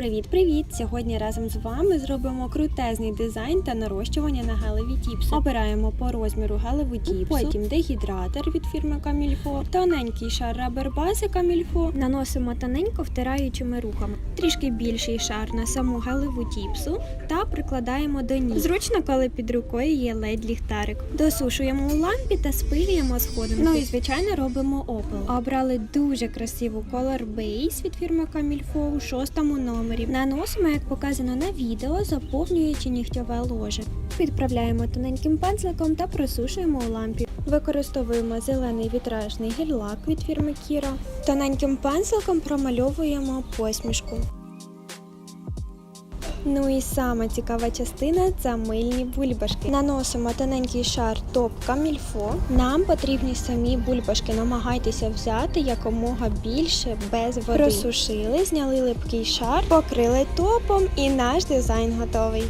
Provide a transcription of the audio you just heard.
Привіт-привіт! Сьогодні разом з вами зробимо крутезний дизайн та нарощування на гелеві тіпси. Обираємо по розміру гелеву тіпсу, потім дегідратор від фірми Камільфо, тоненький шар рабер бази Камільфо. Наносимо тоненько втираючими рухами. Трішки більший шар на саму гелеву тіпсу та прикладаємо до ніг. Зручно, коли під рукою є ледь ліхтарик. Досушуємо у лампі та спилюємо сходинки. Ну і звичайно робимо опил. Обрали дуже красиву Color Base від фірми Камільфо у шостому номері. Наносимо, як показано на відео, заповнюючи нігтьове ложе. Підправляємо тоненьким пензликом та просушуємо у лампі. Використовуємо зелений вітражний гель-лак від фірми Кіра. Тоненьким пензликом промальовуємо посмішку. Ну і сама цікава частина це мильні бульбашки. Наносимо тоненький шар топка мільфо. Нам потрібні самі бульбашки. Намагайтеся взяти якомога більше без води. Просушили, зняли липкий шар, покрили топом і наш дизайн готовий.